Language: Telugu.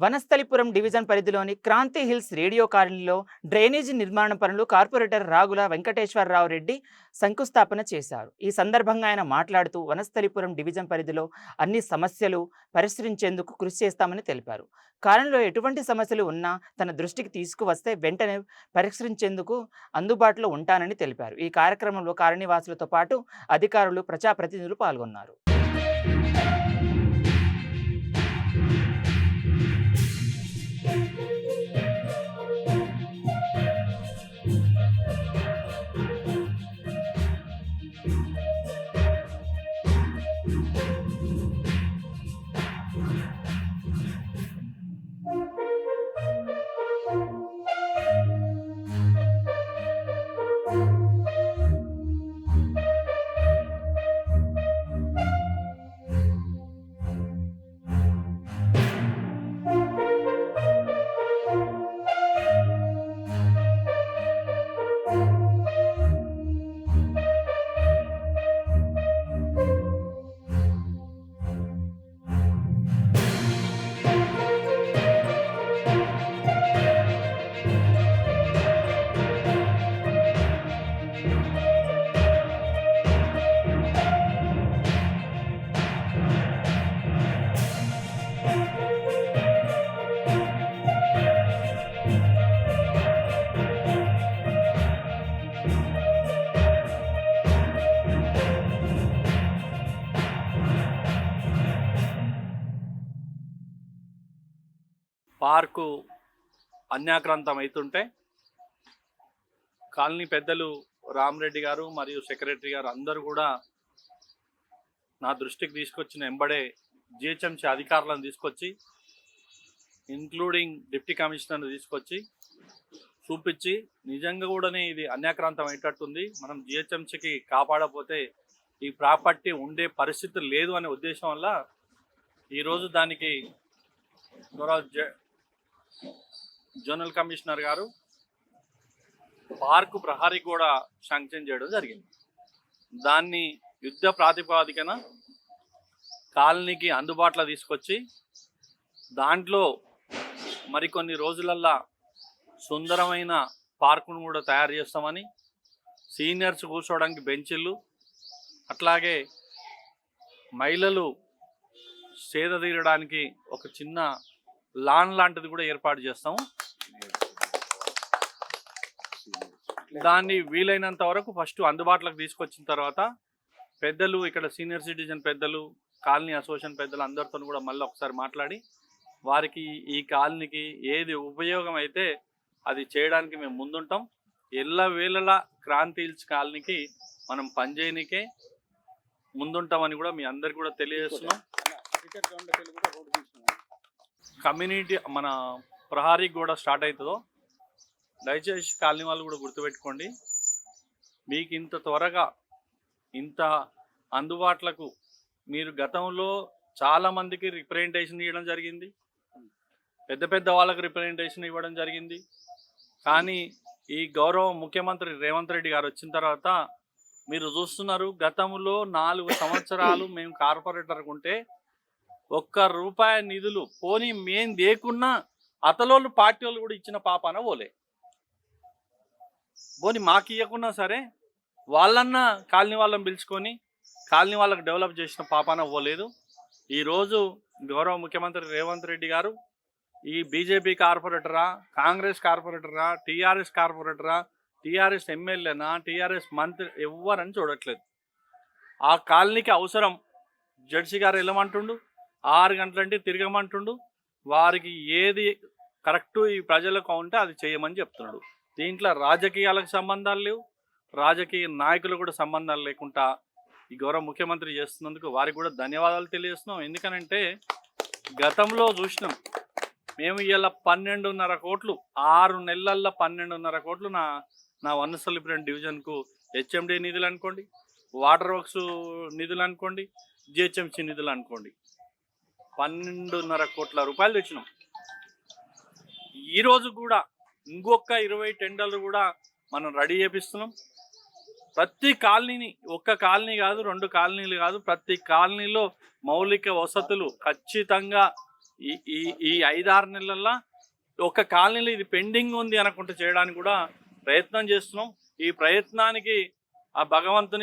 వనస్థలిపురం డివిజన్ పరిధిలోని క్రాంతి హిల్స్ రేడియో కాలనీలో డ్రైనేజీ నిర్మాణ పనులు కార్పొరేటర్ రాగుల వెంకటేశ్వరరావు రెడ్డి శంకుస్థాపన చేశారు. ఈ సందర్భంగా ఆయన మాట్లాడుతూ వనస్థలిపురం డివిజన్ పరిధిలో అన్ని సమస్యలు పరిష్కరించేందుకు కృషి చేస్తామని తెలిపారు. కాలనీలో ఎటువంటి సమస్యలు ఉన్నా తన దృష్టికి తీసుకువస్తే వెంటనే పరిష్కరించేందుకు అందుబాటులో ఉంటానని తెలిపారు. ఈ కార్యక్రమంలో కాలనీవాసులతో పాటు అధికారులు ప్రజాప్రతినిధులు పాల్గొన్నారు. పార్కు అన్యాక్రాంతం అవుతుంటే కాలనీ పెద్దలు రామరెడ్డి గారు మరియు సెక్రటరీ గారు అందరూ కూడా నా దృష్టికి తీసుకొచ్చిన ఎంబడే జిహెచ్ఎంసీ అధికారులను తీసుకొచ్చి ఇంక్లూడింగ్ డిప్టీ కమిషనర్ని తీసుకొచ్చి చూపించి నిజంగా కూడానే ఇది అన్యాక్రాంతం అయ్యేటట్టుంది. మనం జిహెచ్ఎంసీకి కాపాడకపోతే ఈ ప్రాపర్టీ ఉండే పరిస్థితి లేదు అనే ఉద్దేశం వల్ల ఈరోజు దానికి గౌరవ జోనల్ కమిషనర్ గారు పార్కు ప్రహరీ కూడా శాంక్షన్ చేయడం జరిగింది. దాన్ని యుద్ధ ప్రాతిపాదికన కాలనీకి అందుబాటులో తీసుకొచ్చి దాంట్లో మరికొన్ని రోజులల్లా సుందరమైన పార్కును కూడా తయారు చేస్తామని సీనియర్స్ కూర్చోవడానికి బెంచీలు అట్లాగే మహిళలు సేద తీరడానికి ఒక చిన్న లాన్ లాంటిది కూడా ఏర్పాటు చేస్తాము దాన్ని వీలైనంత వరకు ఫస్ట్ అందుబాటులోకి తీసుకొచ్చిన తర్వాత పెద్దలు ఇక్కడ సీనియర్ సిటిజన్ పెద్దలు కాలనీ అసోసియేషన్ పెద్దలు అందరితో కూడా మళ్ళీ ఒకసారి మాట్లాడి వారికి ఈ కాలనీకి ఏది ఉపయోగం అయితే అది చేయడానికి మేము ముందుంటాం. ఎల్ల వేళలా క్రాంతి హిల్స్ కాలనీకి మనం పనిచేయనికే ముందుంటామని కూడా మీ అందరికి కూడా తెలియజేస్తున్నాం. కమ్యూనిటీ మన ప్రహారీకి కూడా స్టార్ట్ అవుతుందో దయచేసి కాలనీ వాళ్ళు కూడా గుర్తుపెట్టుకోండి. మీకు ఇంత త్వరగా ఇంత అందుబాటులకు మీరు గతంలో చాలా మందికి రిప్రజెంటేషన్ ఇవ్వడం జరిగింది. పెద్ద పెద్ద వాళ్ళకి రిప్రజెంటేషన్ ఇవ్వడం జరిగింది. కానీ ఈ గౌరవ ముఖ్యమంత్రి రేవంత్ రెడ్డి గారు వచ్చిన తర్వాత మీరు చూస్తున్నారు గతంలో నాలుగు సంవత్సరాలు మేము కార్పొరేటర్ ఉంటే ఒక్క రూపాయి నిధులు పోనీ మేం దేకున్నా అతలోళ్ళు పార్టీ వాళ్ళు కూడా ఇచ్చిన పాపాన పోలే. పోనీ మాకు ఇవ్వకున్నా సరే వాళ్ళన్నా కాలనీ వాళ్ళని పిలుచుకొని కాలనీ వాళ్ళకి డెవలప్ చేసిన పాపాన పోలేదు. ఈరోజు గౌరవ ముఖ్యమంత్రి రేవంత్ రెడ్డి గారు ఈ బీజేపీ కార్పొరేటరా కాంగ్రెస్ కార్పొరేటరా టీఆర్ఎస్ కార్పొరేటరా టీఆర్ఎస్ ఎమ్మెల్యేనా టీఆర్ఎస్ మంత్రి ఎవ్వరని చూడట్లేదు. ఆ కాలనీకి అవసరం జడ్సీ గారు వెళ్ళమంటుండు ఆరు గంటలంటే తిరగమంటుండు. వారికి ఏది కరెక్ట్ ఈ ప్రజలకు ఉంటే అది చేయమని చెప్తున్నాడు. దీంట్లో రాజకీయాలకు సంబంధాలు లేవు. రాజకీయ నాయకులు కూడా సంబంధాలు లేకుండా ఈ గౌరవ ముఖ్యమంత్రి చేస్తున్నందుకు వారికి కూడా ధన్యవాదాలు తెలియజేస్తున్నాం. ఎందుకనంటే గతంలో చూసినాం. మేము ఇలా పన్నెండున్నర కోట్లు ఆరు నెలల్లో పన్నెండున్నర కోట్లు నా నా వనసలిపురం డివిజన్కు హెచ్ఎండి నిధులు అనుకోండి వాటర్ వర్క్స్ నిధులు అనుకోండి జిహెచ్ఎంసీ నిధులు అనుకోండి. పన్నెండున్నర కోట్ల రూపాయలు తెచ్చినాం. ఈరోజు కూడా ఇంకొక ఇరవై టెండర్లు కూడా మనం రెడీ చేపిస్తున్నాం. ప్రతి కాలనీని ఒక్క కాలనీ కాదు రెండు కాలనీలు కాదు ప్రతి కాలనీలో మౌలిక వసతులు ఖచ్చితంగా ఈ ఈ ఈ ఐదారు నెలల్లో ఒక కాలనీలో ఇది పెండింగ్ ఉంది అనుకుంటే చేయడానికి కూడా ప్రయత్నం చేస్తున్నాం. ఈ ప్రయత్నానికి ఆ భగవంతుని